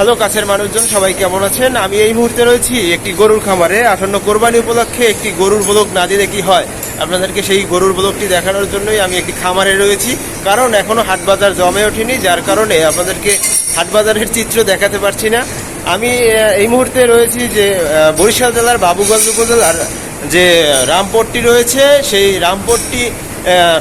Hello, কাছের মানুষজন, সবাই কেমন আছেন? আমি এই মুহূর্তে রয়েছি একটি গরুর খামারে। আসন্ন কোরবানি উপলক্ষে একটি গরুর ব্লক না দিলে কি হয়? আপনাদেরকে সেই গরুর ব্লকটি দেখানোর জন্যই আমি একটি খামারে রয়েছি। কারণ এখনও হাট বাজার জমে ওঠেনি, যার কারণে আপনাদেরকে হাট বাজারের চিত্র দেখাতে পারছি না। আমি এই মুহূর্তে রয়েছি যে বরিশাল জেলার বাবুগঞ্জ উপজেলার যে রামপট্টি রয়েছে, সেই রামপট্টি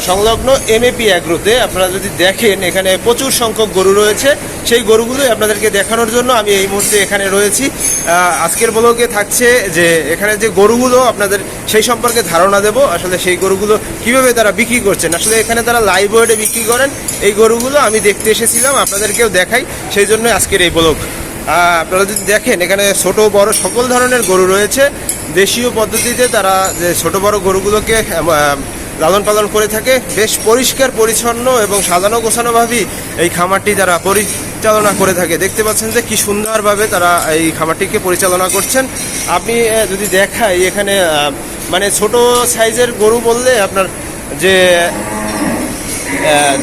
সংলগ্ন এমএপি অ্যাগ্রোতে আপনারা যদি দেখেন, এখানে প্রচুর সংখ্যক গরু রয়েছে। সেই গরুগুলোই আপনাদেরকে দেখানোর জন্য আমি এই মুহূর্তে এখানে রয়েছি। আজকের ব্লগে থাকছে যে, এখানে যে গরুগুলো আপনাদের সেই সম্পর্কে ধারণা দেব, আসলে সেই গরুগুলো কীভাবে তারা বিক্রি করছেন। আসলে এখানে তারা লাইভ ওয়েটে বিক্রি করেন। এই গরুগুলো আমি দেখতে এসেছিলাম, আপনাদেরকেও দেখাই। সেই জন্য আজকের এই ব্লগ। আপনারা যদি দেখেন, এখানে ছোট বড় সকল ধরনের গরু রয়েছে। দেশীয় পদ্ধতিতে তারা যে ছোট বড় গরুগুলোকে লালন পালন করে থাকে। বেশ পরিষ্কার, পরিচ্ছন্ন এবং সাজানো গোছানোভাবেই এই খামারটি তারা পরিচালনা করে থাকে। দেখতে পাচ্ছেন যে কি সুন্দরভাবে তারা এই খামারটিকে পরিচালনা করছেন। আপনি যদি দেখাই এখানে মানে ছোট সাইজের গরু বললে আপনার যে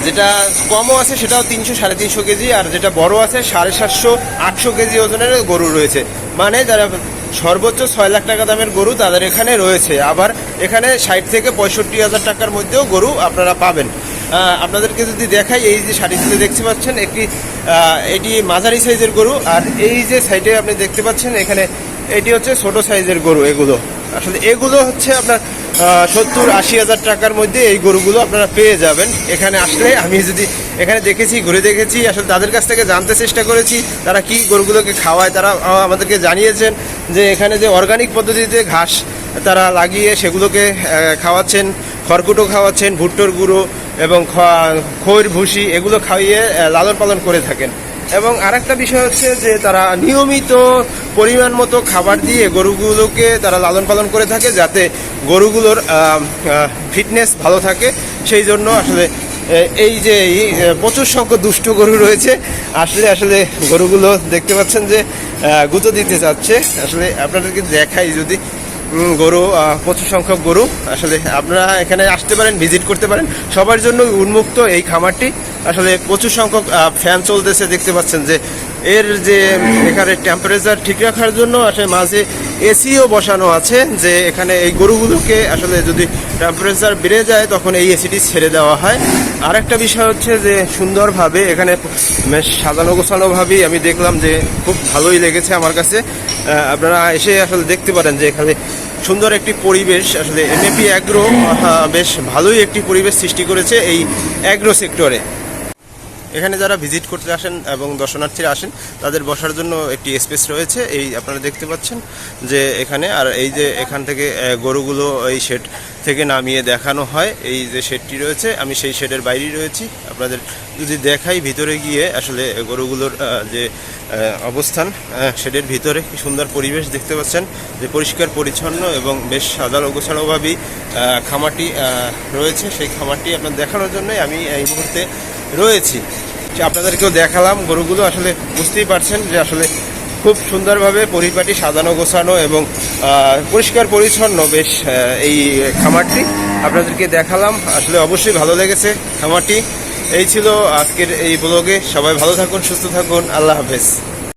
যেটা কমও আছে সেটাও তিনশো, সাড়ে তিনশো কেজি, আর যেটা বড় আছে সাড়ে সাতশো, আটশো কেজি ওজনের গরু রয়েছে। মানে যারা সর্বোচ্চ ছয় লাখ টাকা দামের গরু তাদের এখানে রয়েছে। আবার এখানে ষাট থেকে পঁয়ষট্টি হাজার টাকার মধ্যেও গরু আপনারা পাবেন। আপনাদেরকে যদি দেখাই, এই যে শাড়িটিতে দেখতে পাচ্ছেন, একটি এটি মাঝারি সাইজের গরু। আর এই যে সাইডে আপনি দেখতে পাচ্ছেন, এখানে এটি হচ্ছে ছোট সাইজের গরু, এগুলো। আসলে এগুলো হচ্ছে আপনার সত্তর, আশি হাজার টাকার মধ্যে এই গরুগুলো আপনারা পেয়ে যাবেন। এখানে আসলে আমি যদি এখানে দেখেছি, ঘুরে দেখেছি, আসলে তাদের কাছ থেকে জানতে চেষ্টা করেছি, তারা কি গরুগুলোকে খাওয়ায়, তারা আমাদেরকে জানিয়েছেন যে এখানে যে অর্গানিক পদ্ধতিতে ঘাস তারা লাগিয়ে সেগুলোকে খাওয়াচ্ছেন, খড়কুটো খাওয়াচ্ছেন, ভুট্টোর গুঁড়ো এবং খৈর, ভুসি, এগুলো খাইয়ে লালন পালন করে থাকেন। এবং আরেকটা বিষয় হচ্ছে যে তারা নিয়মিত পরিমাণ মতো খাবার দিয়ে গরুগুলোকে তারা লালন পালন করে থাকে যাতে গরুগুলোর ফিটনেস ভালো থাকে। সেই জন্য আসলে এই যে প্রচুর সংখ্যক দুষ্ট গরু রয়েছে, আসলে আসলে গরুগুলো দেখতে পাচ্ছেন যে গুঁতো দিতে চাচ্ছে। আসলে আপনাদেরকে দেখাই যদি গরু প্রচুর সংখ্যক গরু। আসলে আপনারা এখানে আসতে পারেন, ভিজিট করতে পারেন। সবার জন্য উন্মুক্ত এই খামারটি। আসলে প্রচুর সংখ্যক ফ্যান চলতেছে, দেখতে পাচ্ছেন যে এর যে এখানে টেম্পারেচার ঠিক রাখার জন্য আসলে মাঝে এসিও বসানো আছে যে এখানে এই গরুগুলোকে আসলে যদি টেম্পারেচার বেড়ে যায়, তখন এই এসিটি ছেড়ে দেওয়া হয়। আরেকটা বিষয় হচ্ছে যে সুন্দরভাবে এখানে সাজানো গোছানোভাবেই আমি দেখলাম যে খুব ভালোই লেগেছে আমার কাছে। আপনারা এসে আসলে দেখতে পারেন যে এখানে সুন্দর একটি পরিবেশ, আসলে এমএপি অ্যাগ্রো বেশ ভালোই একটি পরিবেশ সৃষ্টি করেছে এই অ্যাগ্রো সেক্টরে এখানে যারা ভিজিট করতে আসেন এবং দর্শনার্থীরা আসেন, তাদের বসার জন্য একটি স্পেস রয়েছে। এই আপনারা দেখতে পাচ্ছেন যে এখানে, আর এই যে এখান থেকে গরুগুলো এই শেড থেকে নামিয়ে দেখানো হয়। এই যে শেডটি রয়েছে, আমি সেই শেডের বাইরেই রয়েছি। আপনাদের যদি দেখাই ভিতরে গিয়ে, আসলে গরুগুলোর যে অবস্থান শেডের ভিতরে কি সুন্দর পরিবেশ দেখতে পাচ্ছেন, যে পরিষ্কার, পরিচ্ছন্ন এবং বেশ সাজানো গোছানোভাবেই খামারটি রয়েছে। সেই খামারটি আপনার দেখানোর জন্যই আমি এই মুহূর্তে রয়েছি। আপনাদেরকেও দেখালাম গরুগুলো। আসলে বুঝতেই পারছেন যে আসলে খুব সুন্দরভাবে পরিপাটি, সাজানো, গোছানো এবং পরিষ্কার, পরিচ্ছন্ন বেশ এই খামারটি আপনাদেরকে দেখালাম। আসলে অবশ্যই ভালো লেগেছে খামারটি। এই ছিল আজকের এই ব্লগে। সবাই ভালো থাকুন, সুস্থ থাকুন। আল্লাহ হাফেজ।